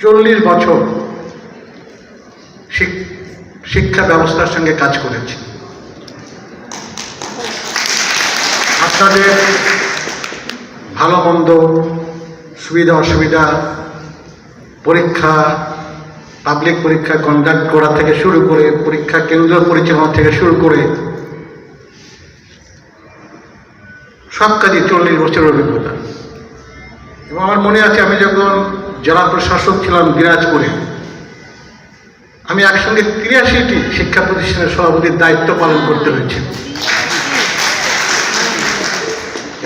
চল্লিশ বছর শিক- শিক্ষা ব্যবস্থার সঙ্গে কাজ করেছি। আপনাদের ভালো মন্দ সুবিধা অসুবিধা পরীক্ষা পাবলিক পরীক্ষা কন্ডাক্ট করা থেকে শুরু করে পরীক্ষা কেন্দ্র পরিচালনা থেকে শুরু করে সব কাজে চল্লিশ বছরের অভিজ্ঞতা। এবং আমার মনে আছে আমি যখন জেলা প্রশাসক ছিলাম দিনাজপুরে, আমি একসঙ্গে তিরাশিটি শিক্ষা প্রতিষ্ঠানের সভাপতির দায়িত্ব পালন করতে হয়েছে।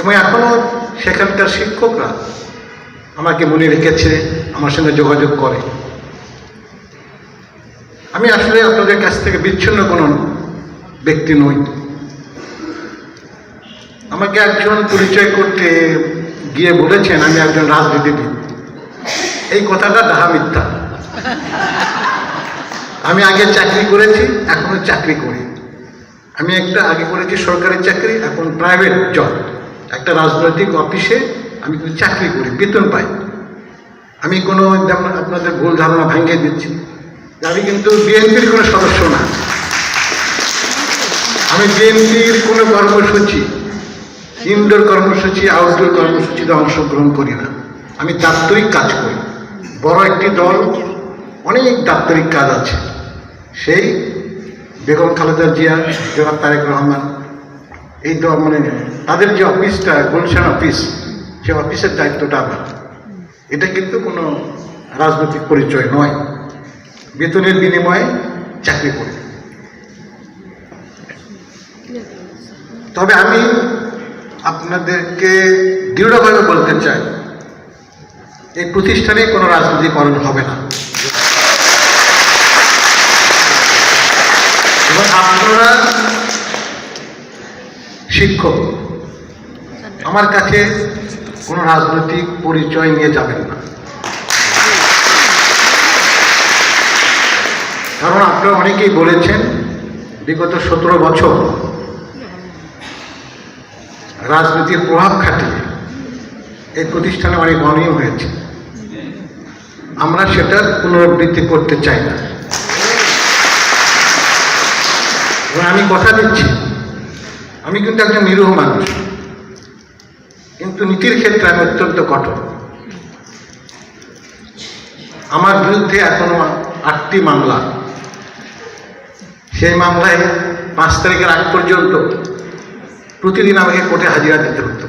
এবং এখনও সেখানকার শিক্ষকরা আমাকে মনে রেখেছে, আমার সঙ্গে যোগাযোগ করে। আমি আসলে আপনাদের কাছ থেকে বিচ্ছিন্ন কোনো ব্যক্তি নই। আমাকে একজন পরিচয় করতে গিয়ে বলেছেন, আমি একজন রাজনীতিবিদ এই কথাটা ডাহা মিথ্যা। আমি আগে চাকরি করেছি, এখনও চাকরি করি। আমি একটা, আগে করেছি সরকারি চাকরি, এখন প্রাইভেট জব। একটা রাজনৈতিক অফিসে আমি কিন্তু চাকরি করি, বেতন পাই। আমি কোনো, যেমন আপনাদের ভুল ধারণা ভাঙিয়ে দিচ্ছি আমি কিন্তু বিএনপির কোনো সদস্য না। আমি বিএনপির কোনো কর্মসূচি ইনডোর কর্মসূচি, আউটডোর কর্মসূচিতে অংশগ্রহণ করি না। আমি দাপ্তরিক কাজ করি। বড় একটি দল, অনেক দাপ্তরিক কাজ আছে। সেই বেগম খালেদা জিয়া, জনাব তারেক রহমান, এই দল মানে তাদের যে অফিসটা, গুলশান অফিস সে অফিসের দায়িত্বটা আমার। এটা কিন্তু কোনো রাজনৈতিক পরিচয় নয়। বেতনের বিনিময়ে চাকরি করি। তবে আমি আপনাদেরকে দৃঢ়ভাবে বলতে চাই, এই প্রতিষ্ঠানে কোনো রাজনীতিকরণ হবে না। এবং আপনারা শিক্ষক, আমার কাছে কোনো রাজনৈতিক পরিচয় নিয়ে যাবেন না। কারণ আপনারা অনেকেই বলেছেন, বিগত সতেরো বছর রাজনীতির প্রভাব খাটিয়ে এই প্রতিষ্ঠানে অনেক অনিয়ম হয়েছে। আমরা সেটার পুনরাবৃত্তি করতে চাই না। আমি কথা দিচ্ছি। আমি কিন্তু একজন নিরীহ মানুষ। কিন্তু নীতির ক্ষেত্রে আমি অত্যন্ত কঠোর। আমার বিরুদ্ধে এখনও আটটি মামলা। সেই মামলায় পাঁচ তারিখের আগ পর্যন্ত প্রতিদিন আমাকে কোর্টে হাজিরা দিতে হতো।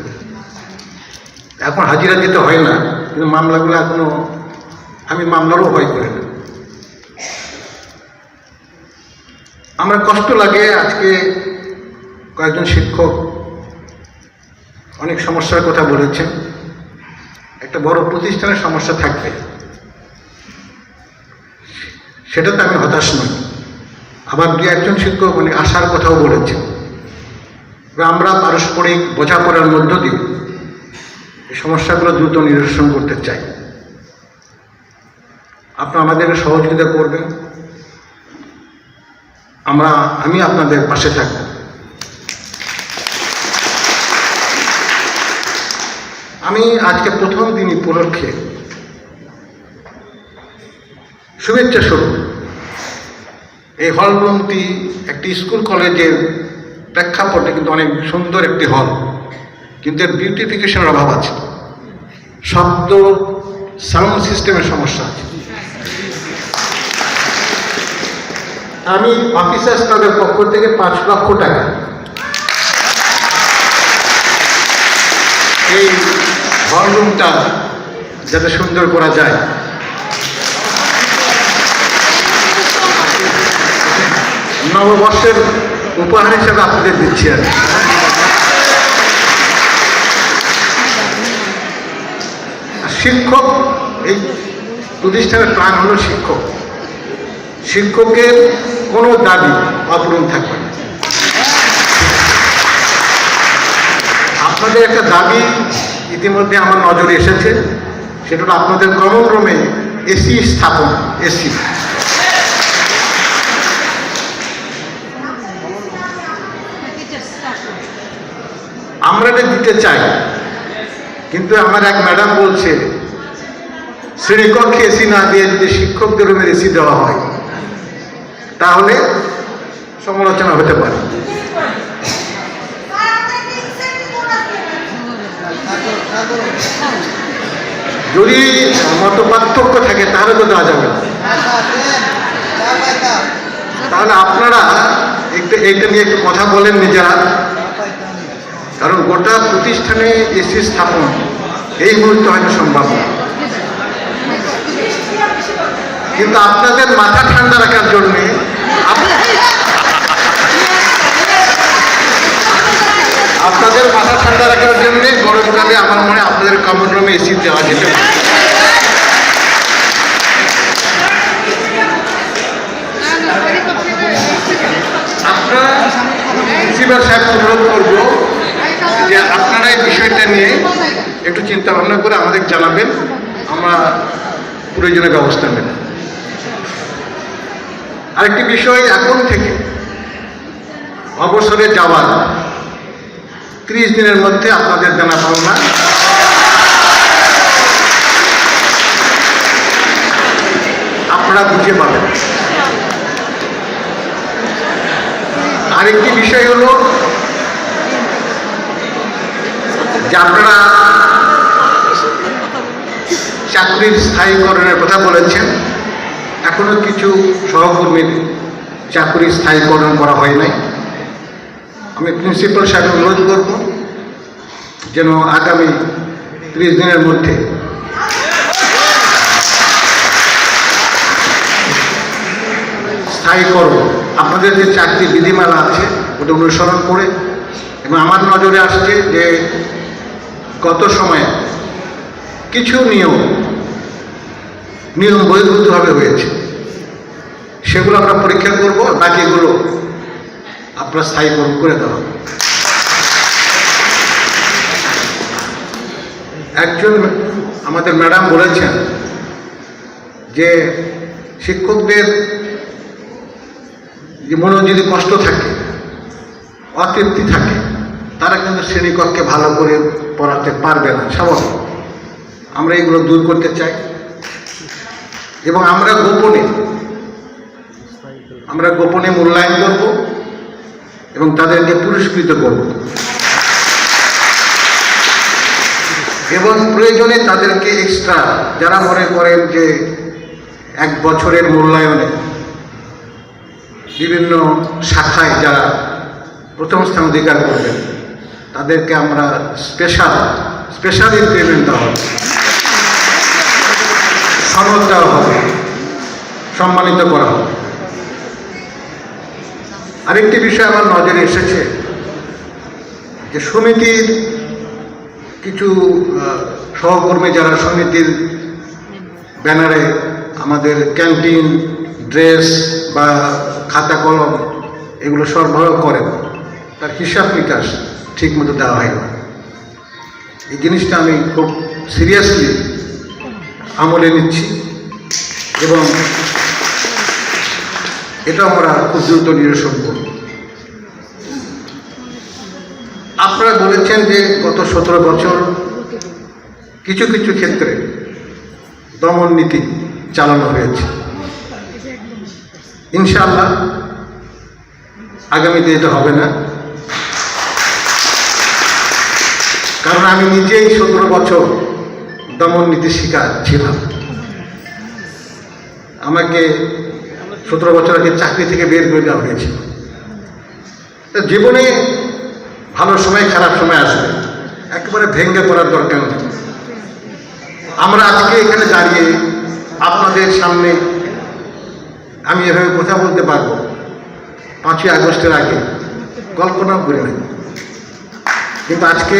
এখন হাজিরা দিতে হয় না, কিন্তু মামলাগুলো এখনও আমি মামলারও ভয় করি না। আমার কষ্ট লাগে আজকে কয়েকজন শিক্ষক অনেক সমস্যার কথা বলেছেন। একটা বড় প্রতিষ্ঠানের সমস্যা থাকবে। সেটাতে আমি হতাশ নই। আবার দু একজন শিক্ষক অনেক আশার কথাও বলেছেন। আমরা পারস্পরিক বোঝাপড়ার মধ্য দিয়ে এই সমস্যাগুলো দ্রুত নিরসন করতে চাই। আপনারা আমাদেরকে সহযোগিতা করবেন। আমরা, আমি আপনাদের পাশে থাকব। আমি আজকে প্রথম দিন উপলক্ষে শুভেচ্ছা স্বরূপ এই হলরুমটি একটি স্কুল কলেজের প্রেক্ষাপটে কিন্তু অনেক সুন্দর একটি হল। কিন্তু এর বিউটিফিকেশনের অভাব আছে। শব্দ সাউন্ড সিস্টেমের সমস্যা আছে। আমি অফিসার্স ক্লাবের পক্ষ থেকে পাঁচ লক্ষ টাকা। এই হলরুমটা যাতে সুন্দর করা যায়। নববর্ষের উপহার হিসেবে আপনাদের দিচ্ছি আর শিক্ষক, এই প্রতিষ্ঠানের প্রাণ হলো শিক্ষক। শিক্ষকের কোনো দাবি অপূরণ থাকবে না। আপনাদের একটা দাবি ইতিমধ্যে আমার নজরে এসেছে, সেটা আপনাদের কমন রুমে এসি স্থাপন, এসি। আমরা দিতে চাই। কিন্তু আমার এক ম্যাডাম বলছে শ্রেণীকক্ষে এসি না দিয়ে যদি শিক্ষকদের রুমের এসি দেওয়া হয়? তাহলে সমালোচনা হতে পারে। যদি মত পার্থক্য থাকে, তাহলে তো দেওয়া যাবে তাহলে আপনারা একটু এইটা নিয়ে একটু কথা বলেন নিজেরা কারণ গোটা প্রতিষ্ঠানে এসি স্থাপন, এই মুহূর্তে হয়তো সম্ভব না। কিন্তু আপনাদের মাথা ঠান্ডা রাখার জন্য আপনাদের মাথা ঠান্ডা রাখার জন্য গরমকালে আমার মনে আপনাদের কমন রুমে এসি দেওয়া যেতে আপনারা প্রিন্সিপাল সাহেব অনুরোধ করব বিষয়টা নিয়ে একটু চিন্তা ভাবনা করে আমাদের জানাবেন। আমরা প্রয়োজনীয় ব্যবস্থা নেব। আরেকটি বিষয় এখন থেকে অবসরে যাওয়ার ত্রিশ দিনের মধ্যে আপনাদের জানা পাওনা। আপনারা বুঝে পাবেন। আরেকটি বিষয় হলো যে আপনারা চাকরির স্থায়ীকরণের কথা বলেছেন, এখনও কিছু সহকর্মীর চাকরি স্থায়ীকরণ করা হয় নাই। আমি প্রিন্সিপাল সাহেব অনুরোধ করব যেন আগামী ত্রিশ দিনের মধ্যে স্থায়ীকরণ আপনাদের যে চাকরি বিধিমালা আছে, ওটা অনুসরণ করে এবং আমার নজরে আসছে যে গত সময়ে কিছু নিয়ম নিয়ম বহির্ভূতভাবে হয়েছে সেগুলো আমরা পরীক্ষা করব বাকিগুলো আপনার স্থায়ীকরণ করে দেওয়া। একজন আমাদের ম্যাডাম বলেছেন যে শিক্ষকদের মনে যদি কষ্ট থাকে, অতৃপ্তি থাকে তারা কিন্তু শ্রেণীকক্ষে ভালো করে পড়াতে পারবে না, স্বাভাবিক। আমরা এগুলো দূর করতে চাই। এবং আমরা গোপনে আমরা গোপনে মূল্যায়ন করব এবং তাদেরকে পুরস্কৃত করব। এবং প্রয়োজনে তাদেরকে এক্সট্রা যারা মনে করেন যে এক বছরের মূল্যায়নে বিভিন্ন শাখায় যারা প্রথম স্থান অধিকার করবেন তাদেরকে আমরা স্পেশাল স্পেশাল ইনক্রিমেন্ট দেওয়া হবে। সনদ দেওয়া হবে। সম্মানিত করা হবে। আরেকটি বিষয় আমার নজরে এসেছে যে সমিতির কিছু সহকর্মী যারা সমিতির ব্যানারে আমাদের ক্যান্টিন, ড্রেস বা খাতা, কলম এগুলো সরবরাহ করেন, তার হিসাব নিকাশ ঠিক মতো দেওয়া হয় না। এই জিনিসটা আমি খুব সিরিয়াসলি আমলে নিচ্ছি এবং এটা আমরা খুব দ্রুত নিরসন করব। আপনারা বলেছেন যে গত সতেরো বছর কিছু কিছু ক্ষেত্রে দমন নীতি চালানো হয়েছে। ইনশাআল্লাহ আগামীতে এটা হবে না। কারণ আমি নিজেই সতেরো বছর দমন নীতির শিকার ছিলাম। আমাকে সতেরো বছর আগে চাকরি থেকে বের করে দেওয়া হয়েছিল। জীবনে ভালো সময়, খারাপ সময় আসবে। একেবারে ভেঙ্গে পড়ার দরকার নেই। আমরা আজকে এখানে দাঁড়িয়ে আপনাদের সামনে আমি এভাবে কথা বলতে পারব। পাঁচই আগস্টের আগে কল্পনাও করি নাই কিন্তু আজকে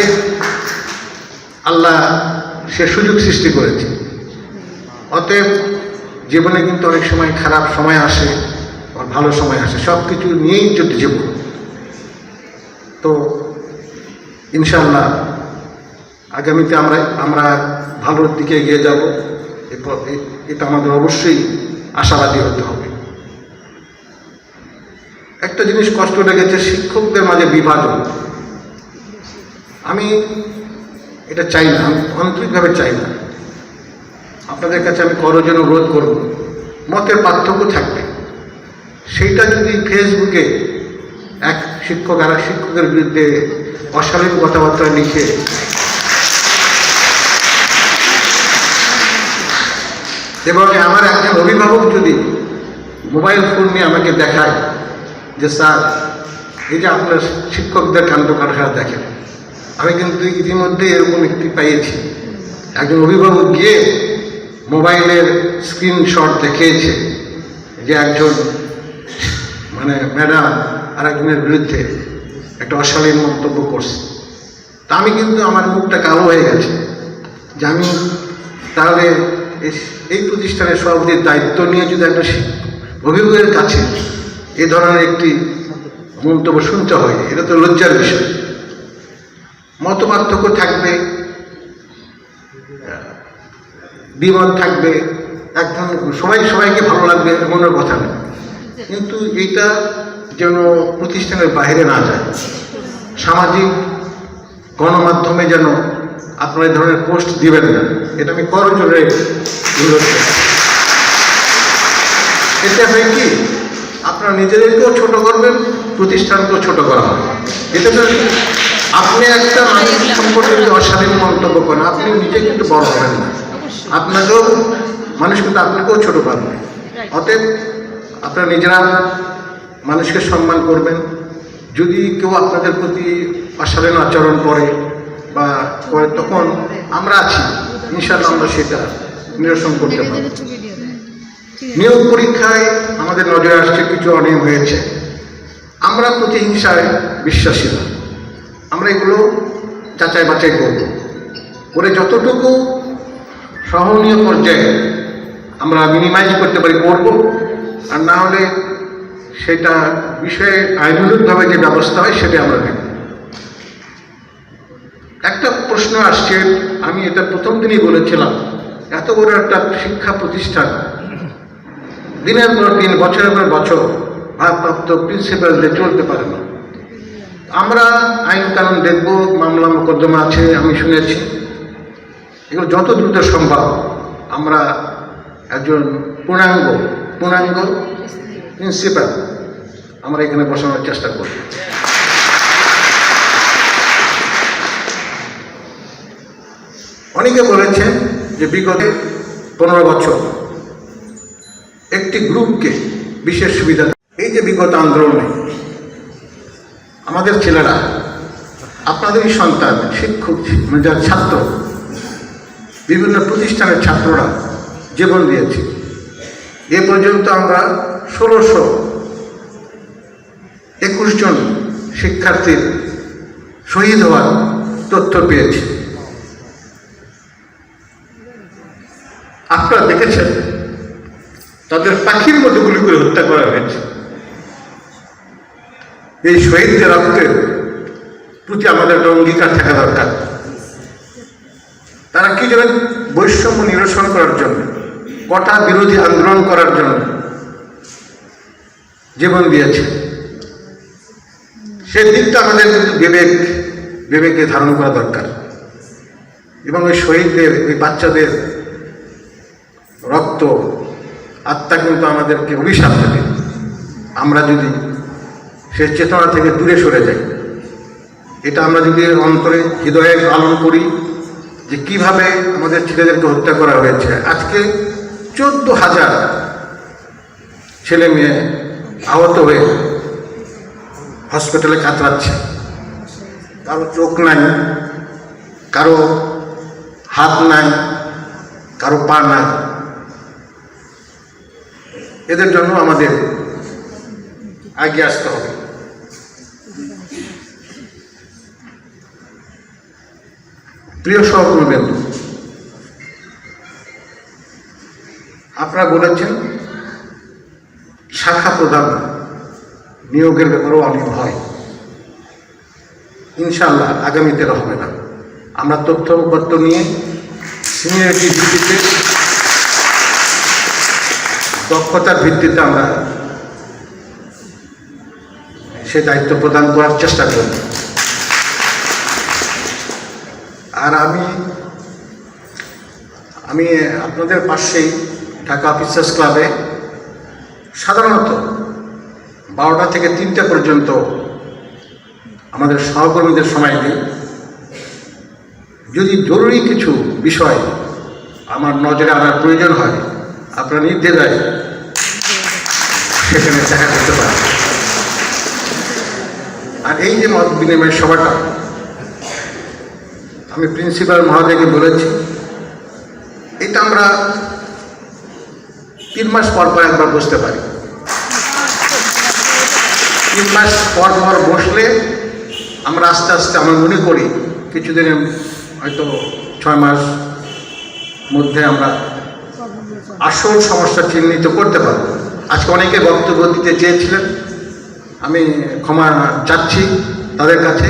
আল্লাহ সে সুযোগ সৃষ্টি করেছে। অতএব জীবনে কিন্তু অনেক সময় খারাপ সময় আসে আর ভালো সময় আসে সব কিছু নিয়েই যদি জীবন। তো ইনশাল্লাহ আগামীতে আমরা আমরা ভালোর দিকে এগিয়ে যাব। এটা আমাদের অবশ্যই আশাবাদী হতে হবে। একটা জিনিস কষ্ট লেগেছে, শিক্ষকদের মাঝে বিভাজন। আমি এটা চাই না, আমি আন্তরিকভাবে চাই না। আপনাদের কাছে আমি করজন অনুরোধ করব মতের পার্থক্য থাকবে। সেইটা যদি ফেসবুকে এক শিক্ষক আর শিক্ষকের বিরুদ্ধে অশালীন কথাবার্তা লিখে, এবং আমার একজন অভিভাবক যদি মোবাইল ফোন নিয়ে আমাকে দেখায় যে, স্যার, এই যে আপনার শিক্ষকদের কাণ্ড দেখেন। আমি কিন্তু ইতিমধ্যে এরকম একটি পেয়েছি একজন অভিভাবক গিয়ে মোবাইলের স্ক্রিনশট দেখিয়েছে যে একজন মানে ম্যাডাম আর একজনের বিরুদ্ধে একটা অশালীন মন্তব্য করছে। তা আমি কিন্তু আমার মুখটা কালো হয়ে গেছে যে আমি তাহলে এই প্রতিষ্ঠানের সভাপতির দায়িত্ব নিয়ে যদি একটা অভিভাবকের কাছে এ ধরনের একটি মন্তব্য শুনতে হয়, এটা তো লজ্জার বিষয়। মত পার্থক্য থাকবে, বিমত থাকবে একদম সবাই, সবাইকে ভালো লাগবে এমনের কথা না কিন্তু এইটা যেন প্রতিষ্ঠানের বাইরে না যায়। সামাজিক গণমাধ্যমে যেন আপনারা এই ধরনের পোস্ট দিবেন না, এটা আমি করজোরে করি এতে হয় কি? আপনারা নিজেদেরকেও ছোট করবেন, প্রতিষ্ঠানকেও ছোট করা হবে। এটা তো আপনি একটা মানুষ সম্পর্কে যদি অশালীন মন্তব্য করেন আপনি নিজে কিন্তু বড় হবেন না। আপনাকেও মানুষ কিন্তু আপনাকেও ছোট পাবে। অতএব আপনারা নিজেরা মানুষকে সম্মান করবেন। যদি কেউ আপনাদের প্রতি অশালীন আচরণ করে বা করে তখন আমরা আছি। ইনশাল্লাহ আমরা সেটা নিরসন করতে পারি নিয়োগ পরীক্ষায় আমাদের নজরে আসছে কিছু অনিয়ম হয়েছে। আমরা প্রতিহিংসায় বিশ্বাসী না। আমরা এগুলো যাচাই বাছাই করব। করে যতটুকু সহনীয় পর্যায়ে আমরা মিনিমাইজ করতে পারি, করব। আর না হলে সেটা বিষয়ে আইনানুগভাবে যে ব্যবস্থা হয় সেটা আমরা নেব। একটা প্রশ্ন আসছে, আমি এটা প্রথম দিনই বলেছিলাম, এত বড় একটা শিক্ষা প্রতিষ্ঠান, দিনের পর দিন, বছরের পর বছর, ভারপ্রাপ্ত প্রিন্সিপাল দিয়ে চলতে পারে না। আমরা আইন কানুন দেখব, মামলা মোকদ্দমা আছে, আমি শুনেছি। এগুলো যত দ্রুত সম্ভব আমরা একজন পূর্ণাঙ্গ পূর্ণাঙ্গ প্রিন্সিপাল আমরা এখানে বসানোর চেষ্টা করব। অনেকে বলেছেন যে বিগত পনেরো বছর একটি গ্রুপকে বিশেষ সুবিধা এই যে বিগত আন্দোলনে আমাদের ছেলেরা, আপনাদেরই সন্তান, শিক্ষক মানে যারা ছাত্র, বিভিন্ন প্রতিষ্ঠানের ছাত্ররা জীবন দিয়েছে। এ পর্যন্ত আমরা ষোলোশো একুশ জন শিক্ষার্থীর শহীদ হওয়ার তথ্য পেয়েছি। আপনারা দেখেছেন, তাদের পাখির মতো গুলি করে হত্যা করা হয়েছে। এই শহীদদের রক্তের প্রতি আমাদের একটা অঙ্গীকার থাকা দরকার। তারা কি যেন বৈষম্য নিরসন করার জন্য, কটা বিরোধী আন্দোলন করার জন্য জীবন দিয়েছে। সে দিকটা আমাদের কিন্তু বিবেক বিবেকে ধারণ করা দরকার। এবং ওই শহীদদের ওই বাচ্চাদের রক্ত, আত্মা কিন্তু আমাদেরকে অভিশাপ দেবে। আমরা যদি সে চেতনা থেকে দূরে সরে যায়। এটা আমরা যদি অন্তরে হৃদয়ে পালন করি যে কীভাবে আমাদের ছেলেদেরকে হত্যা করা হয়েছে। আজকে চোদ্দ হাজার ছেলে মেয়ে আহত হয়ে হসপিটালে কাতরাচ্ছে। কারও চোখ নাই, কারও হাত নাই, কারও পা নাই। এদের জন্য আমাদের আগে আসতে হবে। প্রিয় সহকর্মীবৃন্দ আপনারা বলেছেন, শাখা প্রধান নিয়োগের ব্যাপারেও অনেক হয়। ইনশাল্লাহ আগামীতে হবে না। আমরা তথ্যপত্র নিয়ে সিনিয়রিটি ভিত্তিতে দক্ষতার ভিত্তিতে আমরা সে দায়িত্ব প্রদান করার চেষ্টা করব। আর আমি আমি আপনাদের পাশেই ঢাকা অফিসার্স ক্লাবে সাধারণত বারোটা থেকে তিনটা পর্যন্ত আমাদের সহকর্মীদের সময় দিই যদি জরুরি কিছু বিষয় আমার নজরে আনার প্রয়োজন হয়, আপনারা নির্দেশায় সেখানে দেখা করতে পারেন। আর এই যে মত বিনিময় সভাটা আমি প্রিন্সিপাল মহোদয়কে বলেছি। এটা আমরা তিন মাস পর পর একবার বসতে পারি। তিন মাস পর পর বসলে আমরা আস্তে আস্তে, আমরা মনে করি কিছুদিনের হয়তো ছয় মাস মধ্যে আমরা আসল সমস্যা চিহ্নিত করতে পারব। আজকে অনেকে বক্তব্য দিতে চেয়েছিলেন। আমি ক্ষমা চাচ্ছি তাদের কাছে।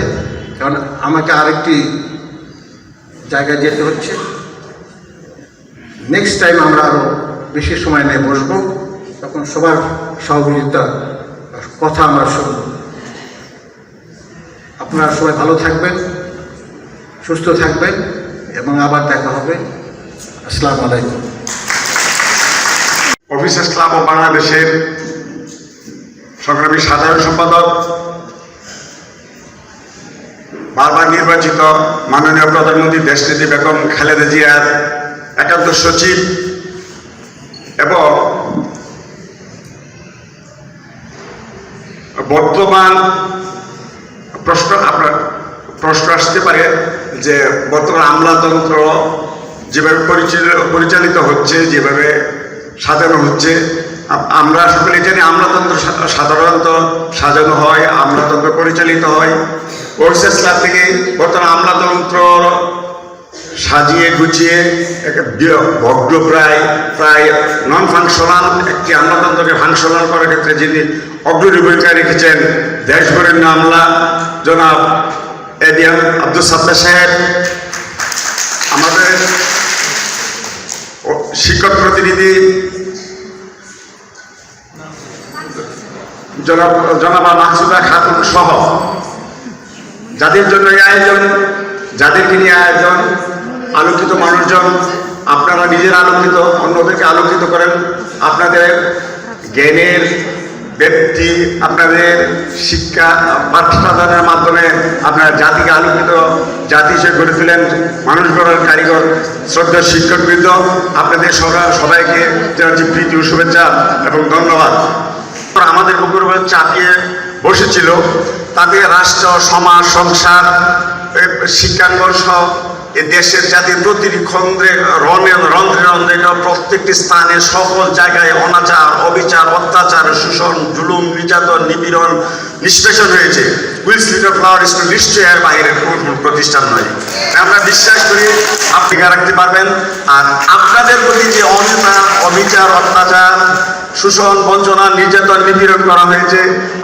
কারণ আমাকে আরেকটি জায়গায় যেতে হচ্ছে। নেক্সট টাইম আমরা আরও বেশি সময় নিয়ে বসবো। তখন সবার সহযোগিতা কথা আমরা শুনব। আপনারা সবাই ভালো থাকবেন, সুস্থ থাকবেন এবং আবার দেখা হবে। আসসালামু আলাইকুম। অফিসার্স ক্লাব অফ বাংলাদেশের সংগ্রামী সাধারণ সম্পাদক বারবার নির্বাচিত মাননীয় প্রধানমন্ত্রী দেশনেত্রী বেগম খালেদা জিয়ার একান্ত সচিব এবং বর্তমান প্রশ্ন আপনার প্রশ্ন আসতে পারে যে বর্তমান আমলাতন্ত্র যেভাবে পরিচাল- পরিচালিত হচ্ছে, যেভাবে সাজানো হচ্ছে আমরা সকলে জানি আমলাতন্ত্র সাধারণত সাজানো হয়, আমলাতন্ত্র পরিচালিত হয়। ওরসেস ক্লাব থেকে বর্তমান আমলাতন্ত্র সাজিয়ে গুছিয়ে একটা ভগ্ন প্রায় প্রায় নন ফাংশনাল একটি আমলাতন্ত্রকে ফাংশনাল করার ক্ষেত্রে যিনি অগ্রণী ভূমিকা রেখেছেন, দেশভরের আমলা জনাব এডিএম আব্দুল সাত্তার সাহেব। আমাদের শিক্ষক প্রতিনিধি জনাব জনাবা মাহসুদা খাতুন সহ। যাদের জন্য এই আয়োজন যাদেরকে নিয়ে আয়োজন, আলোকিত মানুষজন, আপনারা নিজের আলোকিত, অন্যদেরকে আলোকিত করেন। আপনাদের জ্ঞানের ব্যক্তি আপনাদের শিক্ষা পাঠ্যদানের মাধ্যমে আপনারা জাতিকে আলোকিত, জাতি হিসেবে গড়ে তুলেন, মানুষ গড়ার কারিগর শ্রদ্ধা শিক্ষকবৃন্দ, আপনাদের সবাই, সবাইকে জানাচ্ছি প্রীতি শুভেচ্ছা এবং ধন্যবাদ। আমাদের বুকের উপর চাপিয়ে বসেছিল। তাদের রাষ্ট্র, সমাজ, সংসার শিক্ষাঙ্গন সহ এ দেশের জাতির প্রতিটি খন্দ্রে রনে রন্ধ্রে রন্ধ্রে প্রত্যেকটি স্থানে সকল জায়গায় অনাচার, অবিচার, অত্যাচার, শোষণ, জুলুম, নির্যাতন, নিপীড়ন নিষ্পেষণ হয়েছে। উইলস লিটল ফ্লাওয়ার স্কুল নিশ্চয়ই এর বাইরের কোনো প্রতিষ্ঠান নয়। আমরা বিশ্বাস করি আপনি রাখতে পারবেন। আর আপনাদের প্রতি যে অন্যায় অবিচার, অত্যাচার শোষণ বঞ্চনা, নির্যাতন, নিপীড়ন করা হয়েছে।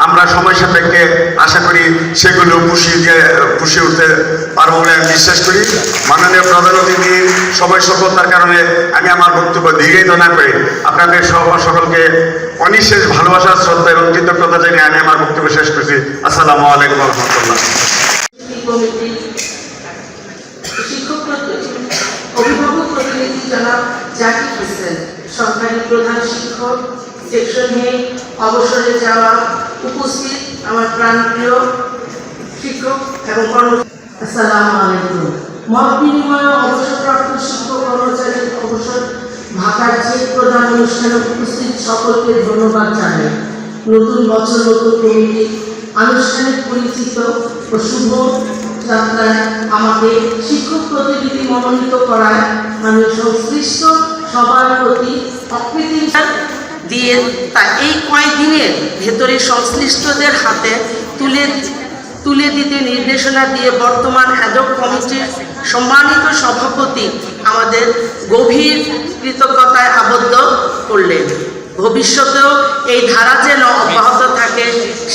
আমরা সময় সাপেক্ষে আশা করি সেগুলো পুষিয়ে পুষিয়ে উঠতে পারব বলে আমি বিশ্বাস করি। মাননীয় প্রধান অতিথি, সময় স্বল্পতার কারণে আমি আমার বক্তব্য দীর্ঘায়িত না করে আপনাদের সকলকে অনিশেষ ভালোবাসা, শ্রদ্ধা এবং কৃতজ্ঞতা জানিয়ে আমি আমার বক্তব্য শেষ করছি। আসসালামু আলাইকুম রহমতুল্লাহ। অভিভাবক প্রতিনিধি সরকারি প্রধান শিক্ষক সেকশন হেড অবসরে যাওয়া উপস্থিত আমার প্রাণপ্রিয় শিক্ষক এবং কর্ম আসসালামু আলাইকুম। মত বিনিময়ে অবসরপ্রাপ্ত শিক্ষক কর্মচারীর অবসর ভাতার চেক প্রদান অনুষ্ঠানে উপস্থিত সকলকে ধন্যবাদ জানাই। নতুন বছর নতুন কমিটি আনুষ্ঠানিক পরিচিত ও শুভ যাত্রায় আমাকে শিক্ষক প্রতিনিধি মনোনীত করায় আমি সংশ্লিষ্ট সবার প্রতি দিয়ে তা এই কয়েকদিনের ভেতরে সংশ্লিষ্টদের হাতে তুলে তুলে দিতে নির্দেশনা দিয়ে বর্তমান হ্যাডক কমিটির সম্মানিত সভাপতি আমাদের গভীর কৃতজ্ঞতায় আবদ্ধ করলেন। ভবিষ্যতেও এই ধারা যেন অব্যাহত থাকে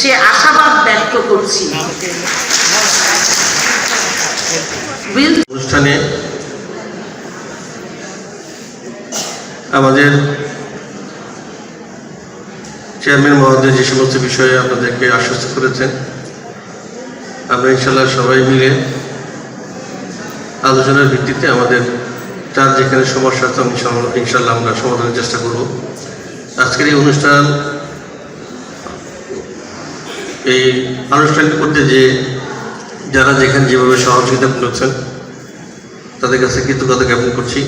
সে আশাবাদ ব্যক্ত করছি। অনুষ্ঠানে আমাদের চেয়ারম্যান মহোদয় যে সমস্ত বিষয়ে আপনাদেরকে আশ্বস্ত করেছেন, আমরা ইনশাল্লাহ সবাই মিলে আলোচনার ভিত্তিতে আমাদের তার যেখানে সমস্যা আছে ইনশাল্লাহ আমরা সমাধানের চেষ্টা করব। আজকের এই অনুষ্ঠান, এই অনুষ্ঠানটি করতে যে যারা যেখানে যেভাবে সহযোগিতা করেছেন তাদের কাছে কৃতজ্ঞতা জ্ঞাপন করছি।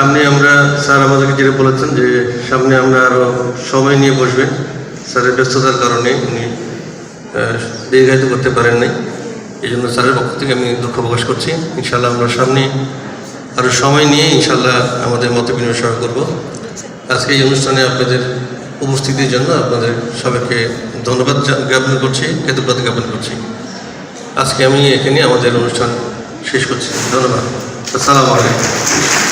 সামনে আমরা স্যার আমাদেরকে যেটা বলেছেন যে, সামনে আমরা আরও সময় নিয়ে বসবেন স্যারের ব্যস্ততার কারণে উনি দীর্ঘায়িত করতে পারেন নাই। এই জন্য স্যারের পক্ষ থেকে আমি দুঃখ প্রকাশ করছি। ইনশাল্লাহ আমরা সামনে আরও সময় নিয়ে ইনশাল্লাহ আমাদের মত বিনিময় করব। আজকে এই অনুষ্ঠানে আপনাদের উপস্থিতির জন্য আপনাদের সবাইকে ধন্যবাদ জ্ঞাপন করছি, কৃতজ্ঞতা জ্ঞাপন করছি। আজকে আমি এখানে আমাদের অনুষ্ঠান শেষ করছি। ধন্যবাদ। আসসালামু আলাইকুম।